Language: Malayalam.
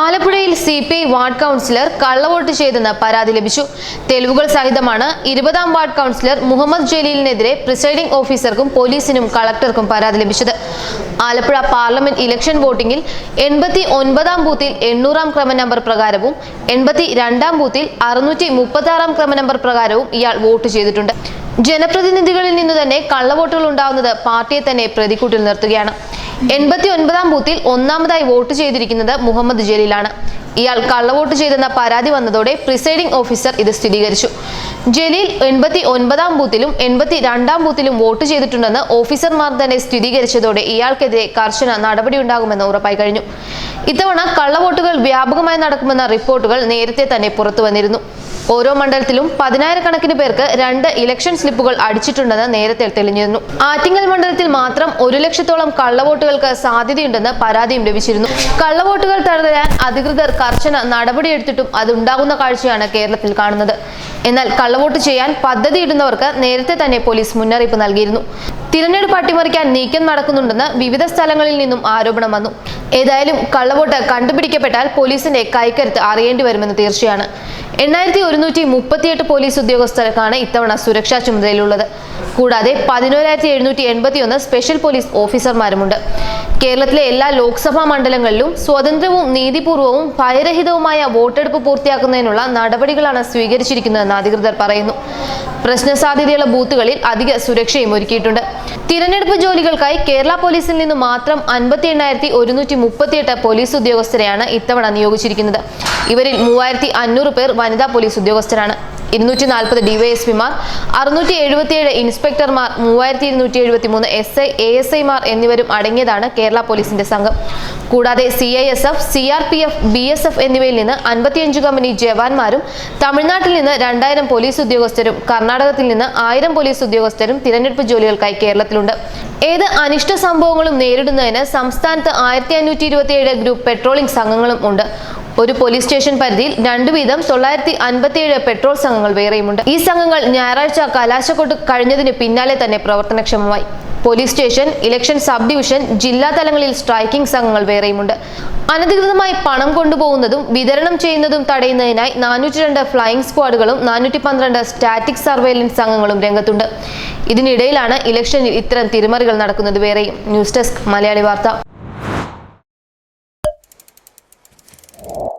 ആലപ്പുഴയിൽ C P I ward councillor കള്ളവോട്ട് ചെയ്തെന്ന് പരാതി ലഭിച്ചു. തെളിവുകൾ സഹിതമാണ് ഇരുപതാം വാർഡ് കൗൺസിലർ മുഹമ്മദ് ജലീലിനെതിരെ പ്രിസൈഡിംഗ് ഓഫീസർക്കും പോലീസിനും കളക്ടർക്കും പരാതി ലഭിച്ചത്. ആലപ്പുഴ പാർലമെന്റ് ഇലക്ഷൻ വോട്ടിംഗിൽ എൺപത്തി ഒൻപതാം ബൂത്തിൽ എണ്ണൂറാം ക്രമ നമ്പർ പ്രകാരവും എൺപത്തി രണ്ടാം ബൂത്തിൽ അറുന്നൂറ്റി മുപ്പത്തി ആറാം ക്രമ നമ്പർ പ്രകാരവും ഇയാൾ വോട്ട് ചെയ്തിട്ടുണ്ട്. ജനപ്രതിനിധികളിൽ നിന്ന് തന്നെ കള്ളവോട്ടുകൾ ഉണ്ടാവുന്നത് പാർട്ടിയെ തന്നെ പ്രതിക്കൂട്ടിൽ നിർത്തുകയാണ്. എൺപത്തി ഒൻപതാം ബൂത്തിൽ ഒന്നാമതായി വോട്ട് ചെയ്തിരിക്കുന്നത് മുഹമ്മദ് ജലീലാണ്. ഇയാൾ കള്ളവോട്ട് ചെയ്തെന്ന പരാതി വന്നതോടെ പ്രിസൈഡിംഗ് ഓഫീസർ ഇത് സ്ഥിരീകരിച്ചു. ജലീൽ എൺപത്തി ഒൻപതാം ബൂത്തിലും എൺപത്തി രണ്ടാം ബൂത്തിലും വോട്ട് ചെയ്തിട്ടുണ്ടെന്ന് ഓഫീസർമാർ തന്നെ സ്ഥിരീകരിച്ചതോടെ ഇയാൾക്കെതിരെ കർശന നടപടിയുണ്ടാകുമെന്ന് ഉറപ്പായി കഴിഞ്ഞു. ഇത്തവണ കള്ളവോട്ടുകൾ വ്യാപകമായി നടക്കുമെന്ന റിപ്പോർട്ടുകൾ നേരത്തെ തന്നെ പുറത്തു വന്നിരുന്നു. ഓരോ മണ്ഡലത്തിലും പതിനായിരക്കണക്കിന് പേർക്ക് രണ്ട് ഇലക്ഷൻ സ്ലിപ്പുകൾ അടിച്ചിട്ടുണ്ടെന്ന് നേരത്തെ തെളിഞ്ഞിരുന്നു. ആറ്റിങ്ങൽ മണ്ഡലത്തിൽ മാത്രം ഒരു ലക്ഷത്തോളം കള്ളവോട്ടുകൾക്ക് സാധ്യതയുണ്ടെന്ന് പരാതിയും ലഭിച്ചിരുന്നു. കള്ളവോട്ടുകൾ തടയാൻ അധികൃതർ കർശന നടപടിയെടുത്തിട്ടും അതുണ്ടാകുന്ന കാഴ്ചയാണ് കേരളത്തിൽ കാണുന്നത്. എന്നാൽ കള്ളവോട്ട് ചെയ്യാൻ പദ്ധതിയിടുന്നവർക്ക് നേരത്തെ തന്നെ പോലീസ് മുന്നറിയിപ്പ് നൽകിയിരുന്നു. തിരഞ്ഞെടുപ്പ് അട്ടിമറിക്കാൻ നീക്കം നടക്കുന്നുണ്ടെന്ന് വിവിധ സ്ഥലങ്ങളിൽ നിന്നും ആരോപണം വന്നു. ഏതായാലും കള്ളവോട്ട് കണ്ടുപിടിക്കപ്പെട്ടാൽ പോലീസിന്റെ കൈക്കരുത്ത് അറിയേണ്ടി വരുമെന്ന് തീർച്ചയാണ്. എണ്ണായിരത്തി ഒരുന്നൂറ്റി മുപ്പത്തിയെട്ട് പോലീസ് ഉദ്യോഗസ്ഥർക്കാണ് ഇത്തവണ സുരക്ഷാ ചുമതലയിലുള്ളത്. കൂടാതെ പതിനോരായിരത്തി എഴുന്നൂറ്റി എൺപത്തി ഒന്ന് സ്പെഷ്യൽ പോലീസ് ഓഫീസർമാരുമുണ്ട്. കേരളത്തിലെ എല്ലാ ലോക്സഭാ മണ്ഡലങ്ങളിലും സ്വതന്ത്രവും നീതിപൂർവവും ഭയരഹിതവുമായ വോട്ടെടുപ്പ് പൂർത്തിയാക്കുന്നതിനുള്ള നടപടികളാണ് സ്വീകരിച്ചിരിക്കുന്നതെന്ന് അധികൃതർ പറയുന്നു. പ്രശ്ന സാധ്യതയുള്ള ബൂത്തുകളിൽ അധിക സുരക്ഷയും ഒരുക്കിയിട്ടുണ്ട്. തിരഞ്ഞെടുപ്പ് ജോലികൾക്കായി കേരള പോലീസിൽ നിന്ന് മാത്രം അൻപത്തി എണ്ണായിരത്തി ഒരുന്നൂറ്റി മുപ്പത്തിയെട്ട് പോലീസ് ഉദ്യോഗസ്ഥരെയാണ് ഇത്തവണ നിയോഗിച്ചിരിക്കുന്നത്. ഇവരിൽ മൂവായിരത്തി അഞ്ഞൂറ് പേർ വനിതാ പോലീസ് ഉദ്യോഗസ്ഥരാണ്. ഇരുന്നൂറ്റി നാൽപ്പത് ഡിവൈഎസ്പിമാർ അറുന്നൂറ്റി എഴുപത്തിയേഴ് ഇൻസ്പെക്ടർമാർ മൂവായിരത്തി ഇരുന്നൂറ്റി എഴുപത്തി മൂന്ന് എസ് ഐ എ എസ് ഐമാർ എന്നിവരും അടങ്ങിയതാണ് കേരള പോലീസിന്റെ സംഘം. കൂടാതെ C I S F C R P F B S F എന്നിവയിൽ നിന്ന് അൻപത്തിയഞ്ച് കമ്പനി ജവാന്മാരും തമിഴ്നാട്ടിൽ നിന്ന് രണ്ടായിരം പോലീസ് ഉദ്യോഗസ്ഥരും കർണാടകത്തിൽ നിന്ന് ആയിരം പോലീസ് ഉദ്യോഗസ്ഥരും തിരഞ്ഞെടുപ്പ് ജോലികൾക്കായി കേരളത്തിലുണ്ട്. ഏത് അനിഷ്ട സംഭവങ്ങളും നേരിടുന്നതിന് സംസ്ഥാനത്ത് ആയിരത്തി അഞ്ഞൂറ്റി ഇരുപത്തിയേഴ് ഗ്രൂപ്പ് പെട്രോളിംഗ് സംഘങ്ങളും ഉണ്ട്. ഒരു പോലീസ് സ്റ്റേഷൻ പരിധിയിൽ രണ്ടു വീതം തൊള്ളായിരത്തി അൻപത്തിയേഴ് പെട്രോൾ സംഘങ്ങൾ വേറെയുമുണ്ട്. ഈ സംഘങ്ങൾ ഞായറാഴ്ച കലാശക്കൊട്ട് കഴിഞ്ഞതിന് പിന്നാലെ തന്നെ പ്രവർത്തനക്ഷമമായി. Police station election sub division ജില്ലാ തലങ്ങളിൽ സ്ട്രൈക്കിംഗ് സംഘങ്ങൾ വേറെയുമുണ്ട്. അനധികൃതമായി പണം കൊണ്ടുപോകുന്നതും വിതരണം ചെയ്യുന്നതും തടയുന്നതിനായി നാനൂറ്റി രണ്ട് ഫ്ലൈയിംഗ് സ്ക്വാഡുകളും നാനൂറ്റി പന്ത്രണ്ട് സ്റ്റാറ്റിക് സർവൈലൻസ് സംഘങ്ങളും രംഗത്തുണ്ട്. ഇതിനിടയിലാണ് ഇലക്ഷനിൽ ഇത്തരം തിരിമറികൾ നടക്കുന്നത് വേറെയും. ന്യൂസ് ഡെസ്ക് മലയാളി വാർത്ത. Oh.